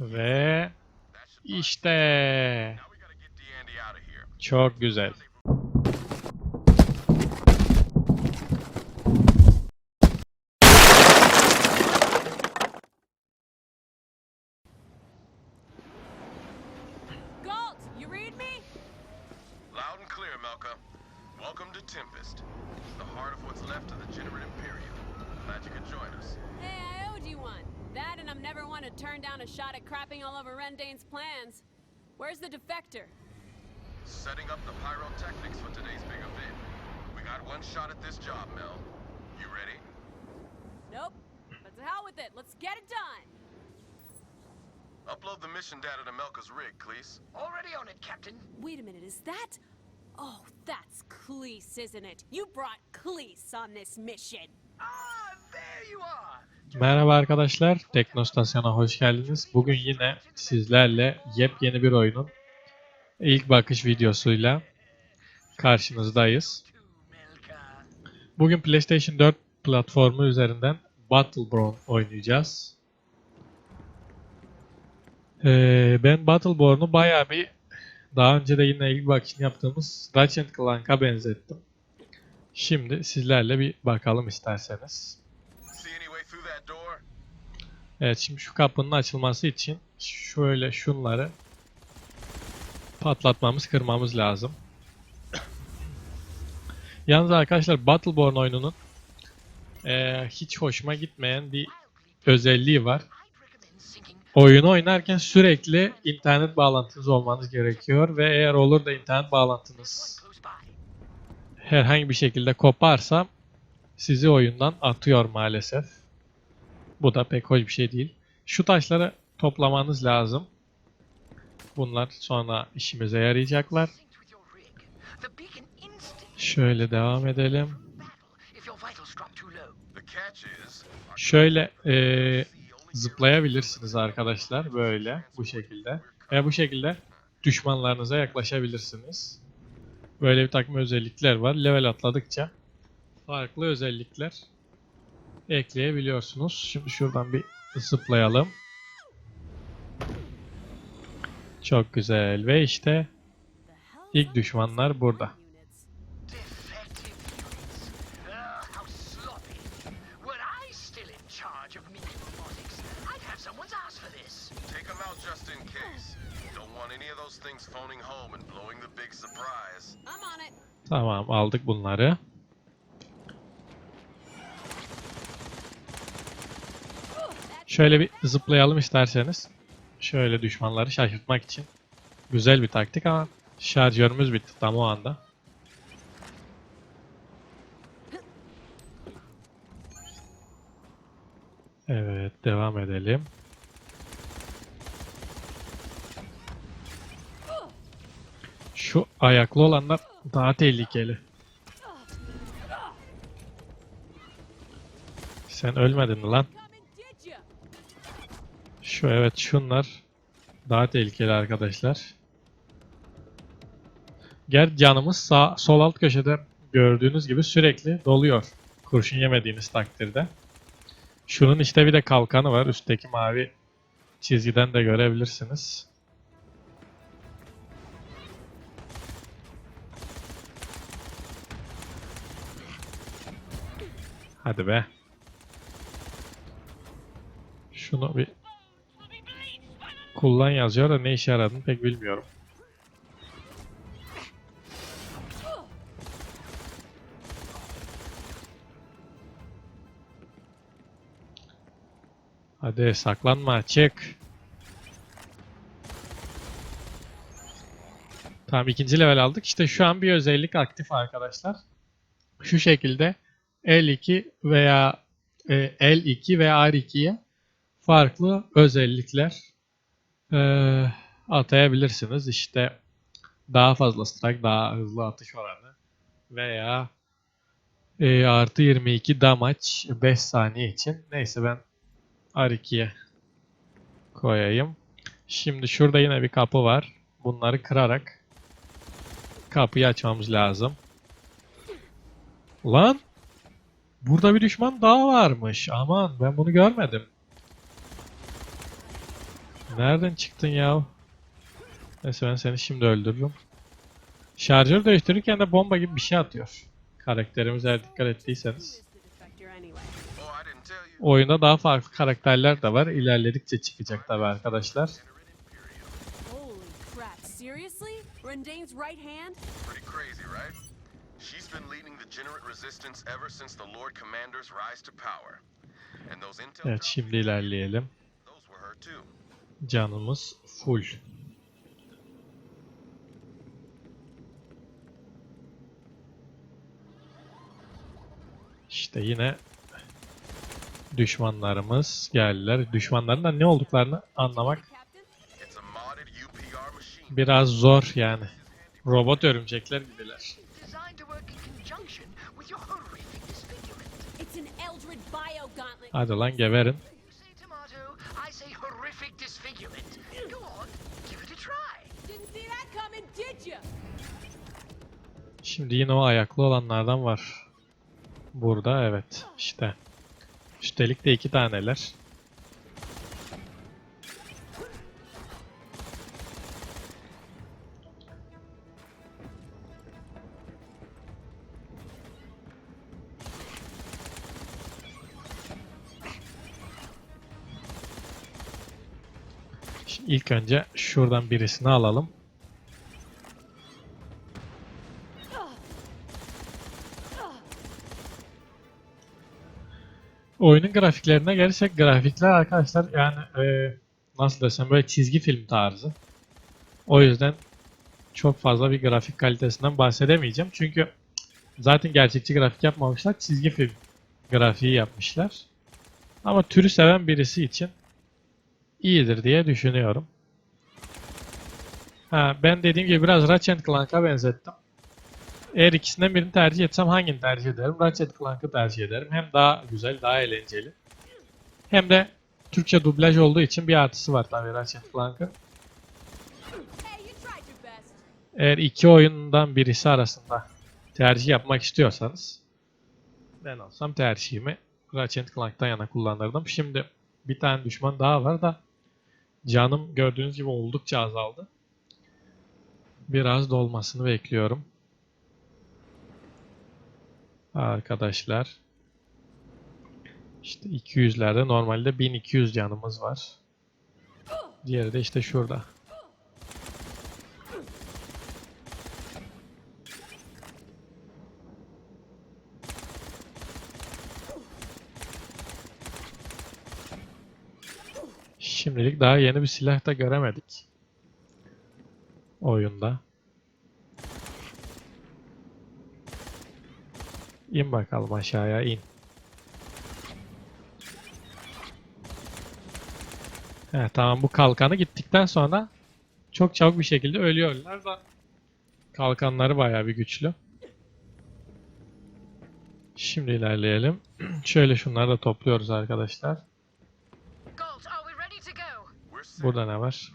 Ve işte. Now we Captain. Wait a minute, is that? Oh, that's Cleese, isn't it? You brought Cleese on this mission. Ah, there you are. Merhaba arkadaşlar, Teknostasyon'a hoş geldiniz. Bugün yine sizlerle yepyeni bir oyunun ilk bakış videosuyla karşınızdayız. Bugün PlayStation 4 platformu üzerinden Battleborn oynayacağız. Ee, ben Battleborn'u bayağı bir daha önce de yine ilk bakışını yaptığımız Ratchet Clank'a benzettim. Şimdi sizlerle bir bakalım isterseniz. Evet şimdi şu kapının açılması için şöyle şunları patlatmamız, kırmamız lazım. Yalnız arkadaşlar Battleborn oyununun eee, hiç hoşuma gitmeyen bir özelliği var. Oyunu oynarken sürekli internet bağlantınız olmanız gerekiyor ve eğer olur da internet bağlantınız herhangi bir şekilde koparsa sizi oyundan atıyor maalesef. Bu da pek hoş bir şey değil. Şu taşları toplamanız lazım. Bunlar sonra işimize yarayacaklar. Şöyle devam edelim. Şöyle only zıplayabilirsiniz arkadaşlar böyle bu şekilde. Ve bu şekilde düşmanlarınıza yaklaşabilirsiniz. Böyle bir takım özellikler var. Level atladıkça farklı özellikler ekleyebiliyorsunuz. Şimdi şuradan bir zıplayalım. Çok güzel ve işte İlk düşmanlar burada. Tamam aldık bunları. Şöyle bir zıplayalım isterseniz. Şöyle düşmanları şaşırtmak için. Güzel bir taktik ama şarjörümüz bitti tam o anda. Evet devam edelim. Şu ayaklı olanlar daha tehlikeli. Sen ölmedin mi lan? Şu evet şunlar daha tehlikeli arkadaşlar. Ger canımız sağ sol alt köşede gördüğünüz gibi sürekli doluyor. Kurşun yemediğiniz takdirde. Şunun işte bir de kalkanı var. Üstteki mavi çizgiden de görebilirsiniz. Hadi be. Şunu bir kullan yazıyor da ne işe yaradığını pek bilmiyorum. Hadi saklanma çık. Tamam ikinci level aldık. İşte şu an bir özellik aktif arkadaşlar. Şu şekilde L2 veya e, L2 ve R2'ye farklı özellikler e, atayabilirsiniz. İşte daha fazla strike, daha hızlı atış oranı veya e, artı 22 damage 5 saniye için. Neyse ben R2'ye koyayım. Şimdi şurada yine bir kapı var. Bunları kırarak kapıyı açmamız lazım. Lan! Burada bir düşman daha varmış. Aman ben bunu görmedim. Nereden çıktın ya? Neyse ben seni şimdi öldürürüm. Şarjör değiştirirken de bomba gibi bir şey atıyor. Karakterimiz eğer dikkat ettiyseniz. Oyunda daha farklı karakterler de var. İlerledikçe çıkacak tabi arkadaşlar. She's been leading the Generate resistance ever since the Lord Commander's rise to power. And those intel Evet şimdi ilerleyelim. those were her too. Canımız full. İşte yine düşmanlarımız geldiler. Düşmanların da ne olduklarını anlamak Captain? It's a modded UPR machine. biraz zor yani. Robot örümcekler gibiler. Coming, did you? Şimdi yine o ayaklı olanlardan var. Burada evet işte. Üstelik de iki taneler. İlk önce şuradan birisini alalım. Oyunun grafiklerine gelirsek grafikler arkadaşlar yani e, nasıl desem böyle çizgi film tarzı. O yüzden çok fazla bir grafik kalitesinden bahsedemeyeceğim. Çünkü zaten gerçekçi grafik yapmamışlar. Çizgi film grafiği yapmışlar. Ama türü seven birisi için iyidir diye düşünüyorum. Ha, ben dediğim gibi biraz Ratchet Clank'a benzettim. Eğer ikisinden birini tercih etsem hangini tercih ederim? Ratchet Clank'ı tercih ederim. Hem daha güzel, daha eğlenceli. Hem de Türkçe dublaj olduğu için bir artısı var tabii Ratchet Clank'ın. Eğer iki oyundan birisi arasında tercih yapmak istiyorsanız ben olsam tercihimi Ratchet Clank'tan yana kullanırdım. Şimdi bir tane düşman daha var da canım gördüğünüz gibi oldukça azaldı. Biraz dolmasını bekliyorum. Arkadaşlar. İşte 200'lerde normalde 1200 canımız var. Diğeri de işte şurada. Şimdilik daha yeni bir silah da göremedik. Oyunda. İn bakalım aşağıya in. He, tamam bu kalkanı gittikten sonra çok çabuk bir şekilde ölüyorlar kalkanları bayağı bir güçlü. Şimdi ilerleyelim. Şöyle şunları da topluyoruz arkadaşlar. Burada ne var?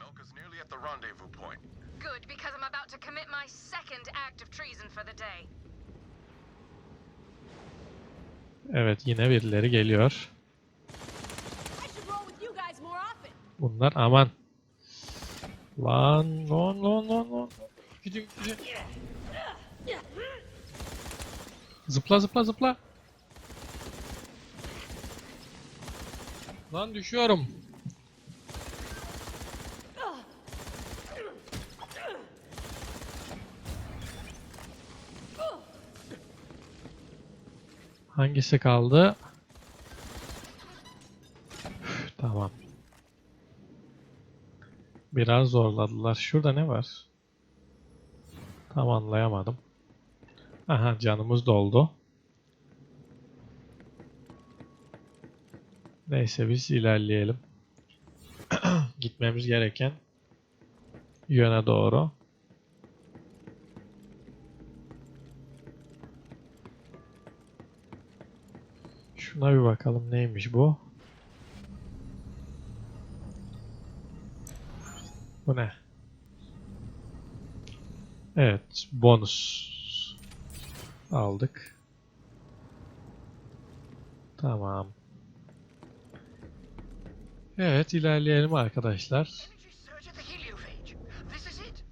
Good, because I'm about to commit my second act of treason for the day. Evet yine birileri geliyor. Bunlar aman. Lan lan lan lan lan. Gidin gidin. Zıpla zıpla zıpla. Lan düşüyorum. Hangisi kaldı? Üf, tamam. Biraz zorladılar. Şurada ne var? Tam anlayamadım. Aha canımız doldu. Neyse biz ilerleyelim. Gitmemiz gereken yöne doğru. Şuna bir bakalım neymiş bu? Bu ne? Evet, bonus aldık. Tamam. Evet ilerleyelim arkadaşlar.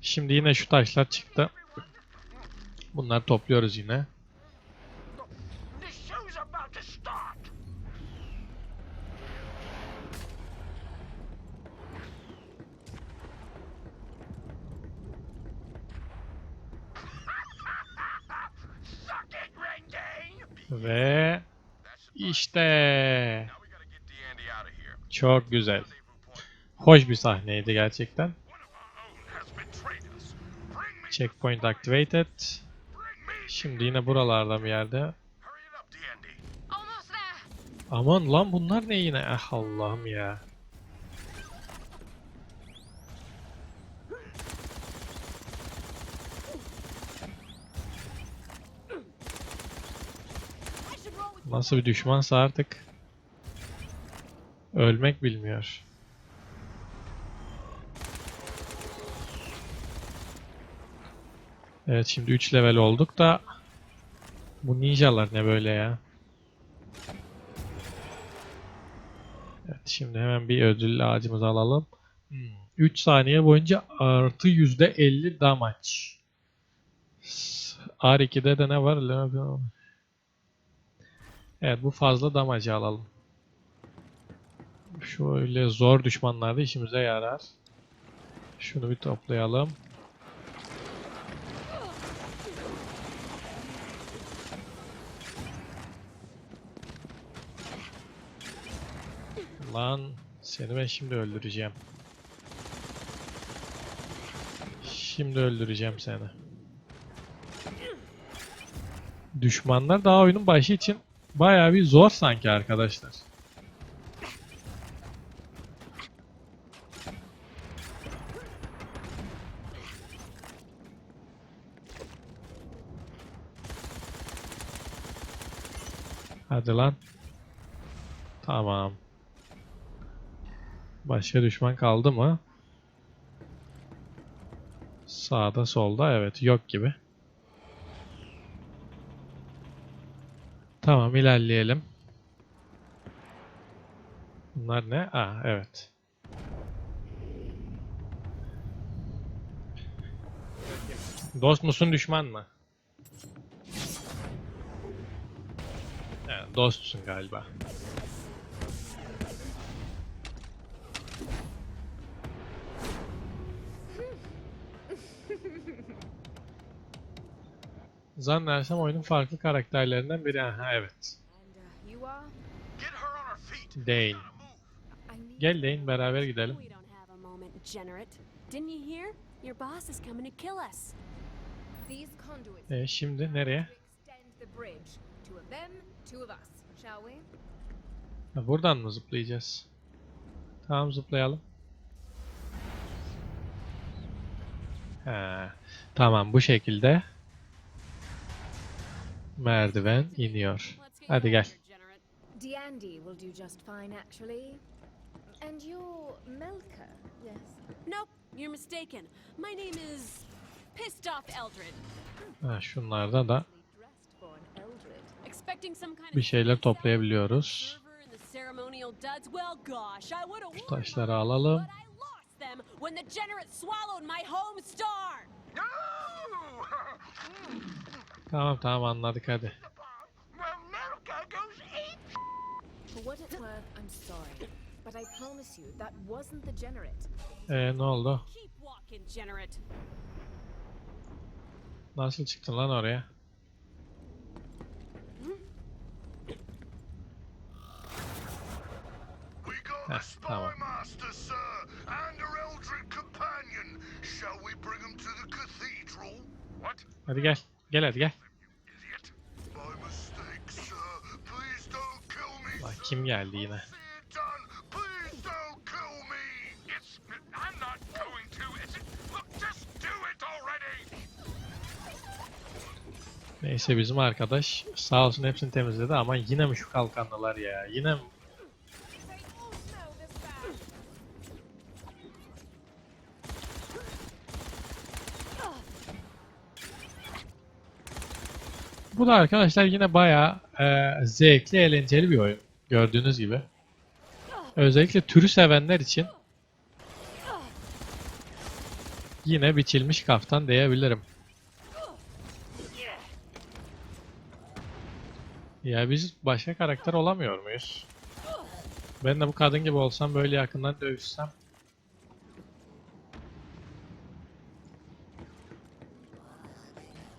Şimdi yine şu taşlar çıktı. Bunları topluyoruz yine. The show's about to start. Suck it, Rendang! Ve That should fire. işte Now we gotta get Dandy out of here. çok güzel. Hoş bir sahneydi gerçekten. Checkpoint activated. Şimdi yine buralarda bir yerde. Aman lan bunlar ne yine? Ah Allah'ım ya. Nasıl bir düşmansa artık ölmek bilmiyor. Evet şimdi 3 level olduk da bu ninjalar ne böyle ya? Evet şimdi hemen bir ödül ağacımızı alalım. 3 saniye boyunca artı %50 damage. S- R2'de de ne var? Evet bu fazla damage alalım. Şöyle zor düşmanlarda işimize yarar. Şunu bir toplayalım. Lan seni ben şimdi öldüreceğim. Şimdi öldüreceğim seni. Düşmanlar daha oyunun başı için bayağı bir zor sanki arkadaşlar. Hadi lan. Tamam. Başka düşman kaldı mı? Sağda solda evet yok gibi. Tamam ilerleyelim. Bunlar ne? Aa evet. Dost musun düşman mı? Evet, dostsun galiba. Zannedersem oyunun farklı karakterlerinden biri. Aha evet. Dane. Gel Dane beraber gidelim. E, şimdi nereye? to extend the bridge. Two of them, two of us. Shall we? Ha, buradan mı zıplayacağız? Tamam zıplayalım. He, tamam bu şekilde merdiven iniyor. Let's get Hadi gel. Dandy will do just fine, actually. And you're Melka, yes? Nope, you're mistaken. My name is Pissed Off Eldred. Ha, şunlarda da bir şeyler toplayabiliyoruz. observer in the that wasn't the generate. E, ne oldu? Nasıl çıktın lan oraya? Heh, tamam. Hadi gel. Gel hadi gel. Sir. kim geldi yine? Neyse bizim arkadaş sağ olsun hepsini temizledi ama yine mi şu kalkanlılar ya? Yine mi? Bu da arkadaşlar yine bayağı e, zevkli, eğlenceli bir oyun. Gördüğünüz gibi. Özellikle türü sevenler için yine biçilmiş kaftan diyebilirim. Ya biz başka karakter olamıyor muyuz? Ben de bu kadın gibi olsam böyle yakından dövüşsem.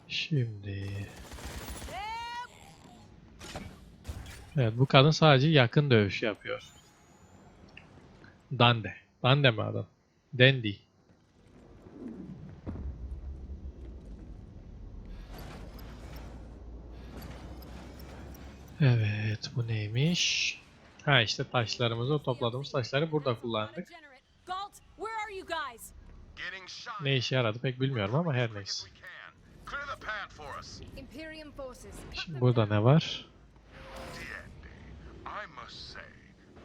Şimdi. Evet bu kadın sadece yakın dövüş yapıyor. Dande. Dande mi adam? Dandy. Evet bu neymiş? Ha işte taşlarımızı o topladığımız taşları burada kullandık. Ne işe yaradı pek bilmiyorum ama her neyse. Şimdi burada ne var? Must say,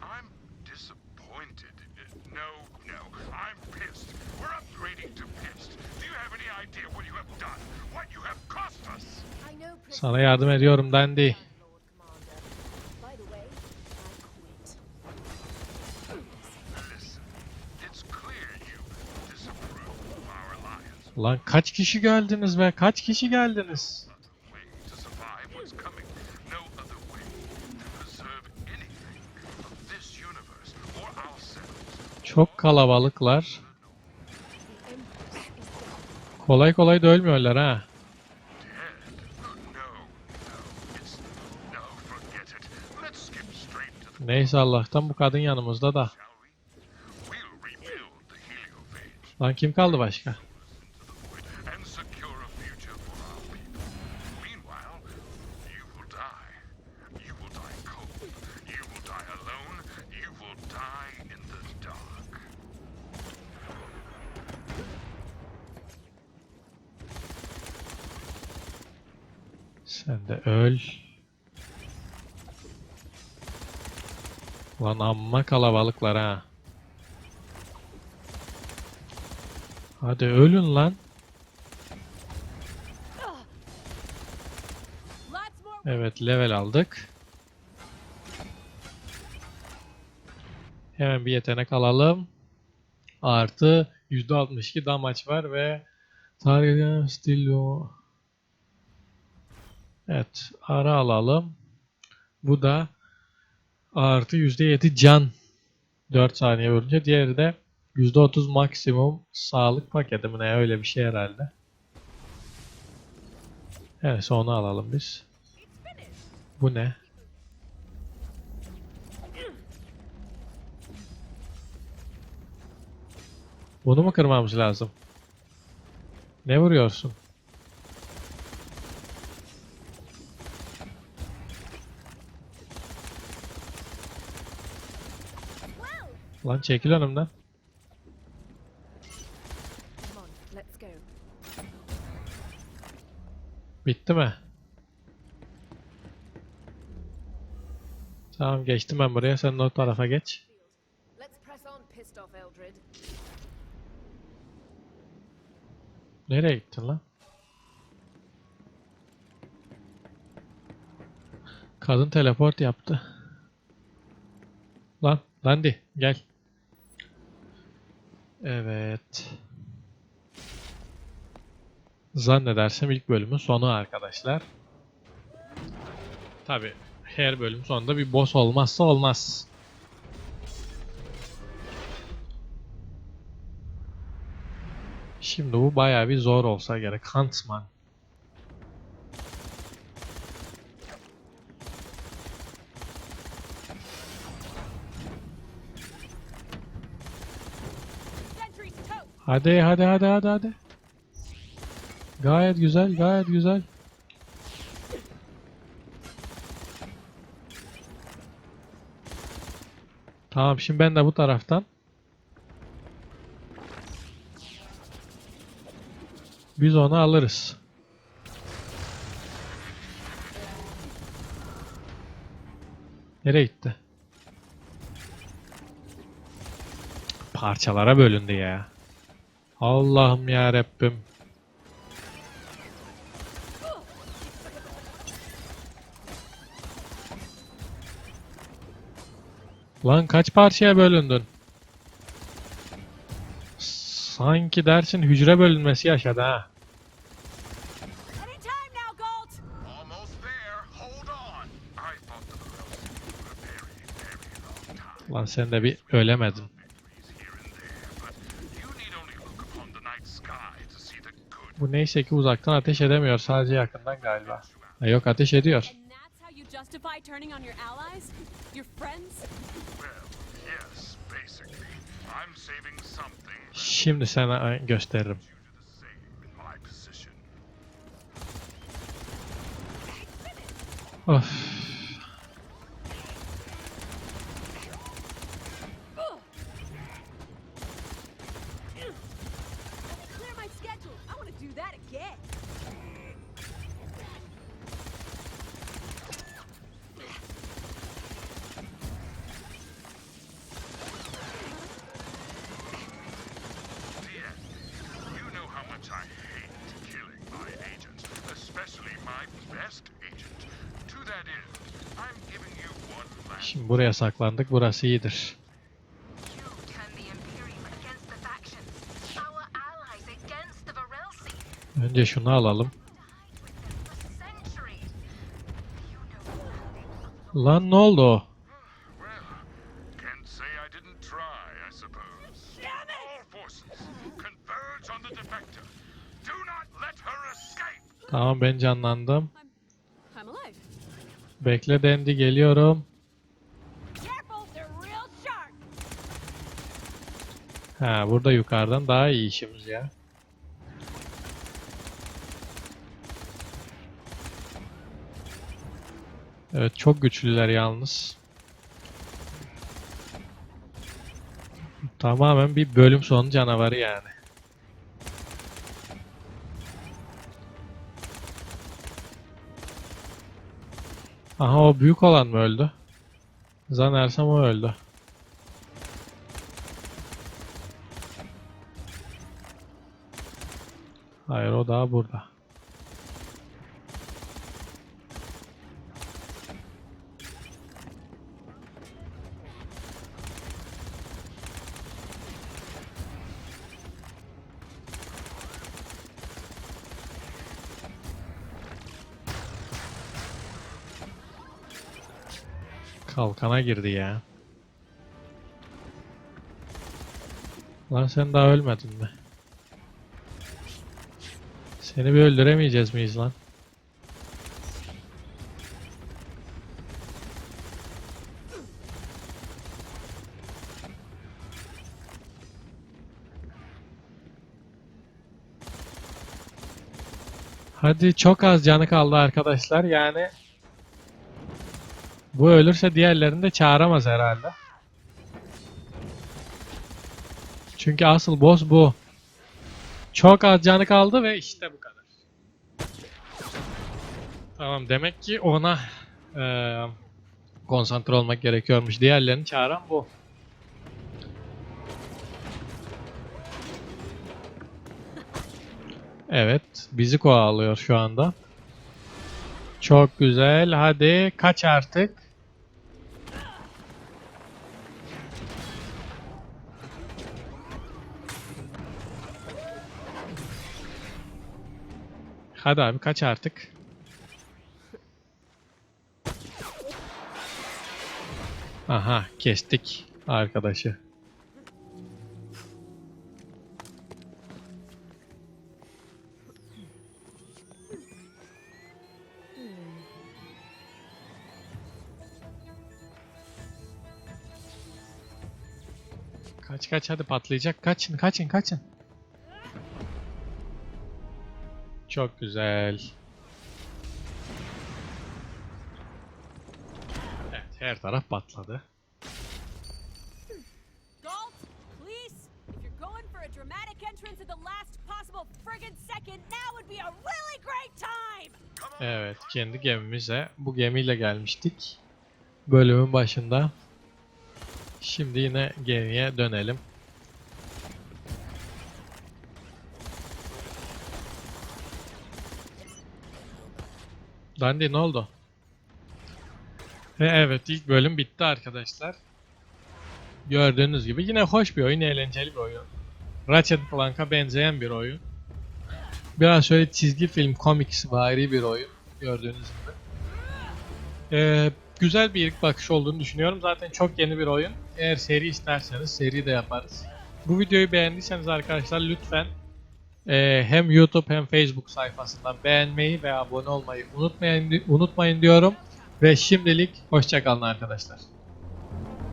I'm disappointed. No, no, I'm pissed. We're upgrading to pissed. Do you have any idea what you have done? What you have cost us? I know Sana yardım ediyorum Dandy. Lord Commander. By the way, I quit. Listen, it's clear you disapprove of our alliance. Lan kaç kişi geldiniz be? Kaç kişi geldiniz? Çok kalabalıklar. Kolay kolay da ölmüyorlar ha. Neyse Allah'tan bu kadın yanımızda da. Lan kim kaldı başka? into the void and secure a future for our people. Meanwhile, you will die. You will die cold. You will die alone. You will die in the dark. Sen de öl. Lan amma kalabalıklar ha. Hadi ölün lan. Evet level aldık. Hemen bir yetenek alalım. Artı %62 damage var ve Target still o. Evet ara alalım. Bu da artı %7 can 4 saniye boyunca. Diğeri de %30 maksimum sağlık paketi mi ne öyle bir şey herhalde. Evet onu alalım biz. Bu ne? Bunu mu kırmamız lazım? Ne vuruyorsun? Lan çekil önümden. Bitti mi? Tamam geçtim ben buraya. Sen o tarafa geç. Nereye gittin lan? Kadın teleport yaptı. Lan, Dandy gel. Evet. Zannedersem ilk bölümün sonu arkadaşlar. Tabi her bölüm sonunda bir boss olmazsa olmaz. Şimdi bu bayağı bir zor olsa gerek. Huntsman. Hadi hadi hadi hadi hadi. Gayet güzel, gayet güzel. Tamam şimdi ben de bu taraftan. Biz onu alırız. Nereye gitti? Parçalara bölündü ya. Allah'ım ya Rabbim. Lan kaç parçaya bölündün? Sanki dersin hücre bölünmesi yaşadı ha. Lan sen de bir ölemedin. Victories here and there, but you need only look upon the night sky to see the good Bu neyse ki uzaktan ateş edemiyor. Sadece yakından galiba. Ha, yok ateş ediyor. And that's how you justify turning on your allies? Your friends? Well, yes, basically. I'm saving something that Şimdi sana gösteririm. you do the same in my position. Of. Clear my schedule. I want to do that again. Dear, you know how much I hate killing my agents, especially my best agent. To that end, I'm giving you one last Şimdi buraya saklandık. Burası iyidir. Önce şunu alalım. Lan ne oldu! Tamam ben canlandım. Bekle Dendi geliyorum. Ha burada yukarıdan daha iyi işimiz ya. Evet çok güçlüler yalnız. Tamamen bir bölüm sonu canavarı yani. Aha o büyük olan mı öldü? Zannedersem o öldü. Hayır o daha burada. Kalkana girdi ya. Lan sen daha ölmedin mi? Seni bir öldüremeyeceğiz miyiz lan? Hadi çok az canı kaldı arkadaşlar. Yani bu ölürse diğerlerini de çağıramaz herhalde. Çünkü asıl boss bu. Çok az canı kaldı ve işte bu kadar. Tamam demek ki ona eee konsantre olmak gerekiyormuş. Diğerlerini çağıran bu. Evet, bizi kovalıyor şu anda. Çok güzel. Hadi kaç artık. Hadi abi kaç artık. Aha kestik arkadaşı. Kaç kaç hadi patlayacak. Kaçın kaçın kaçın. Çok güzel. Evet her taraf patladı. Galt, please, if you're going for a dramatic entrance at the last possible friggin' second, now would be a really great time! Evet kendi gemimize bu gemiyle gelmiştik. Bölümün başında. Şimdi yine gemiye dönelim. Dandy ne oldu? Ve evet ilk bölüm bitti arkadaşlar. Gördüğünüz gibi yine hoş bir oyun, eğlenceli bir oyun. Ratchet Clank'a benzeyen bir oyun. Biraz şöyle çizgi film, komiks vari bir oyun. Gördüğünüz gibi. Ee, güzel bir ilk bakış olduğunu düşünüyorum. Zaten çok yeni bir oyun. Eğer seri isterseniz seri de yaparız. Bu videoyu beğendiyseniz arkadaşlar lütfen e, hem YouTube hem Facebook sayfasından beğenmeyi ve abone olmayı unutmayın, unutmayın diyorum. Ve şimdilik hoşçakalın arkadaşlar.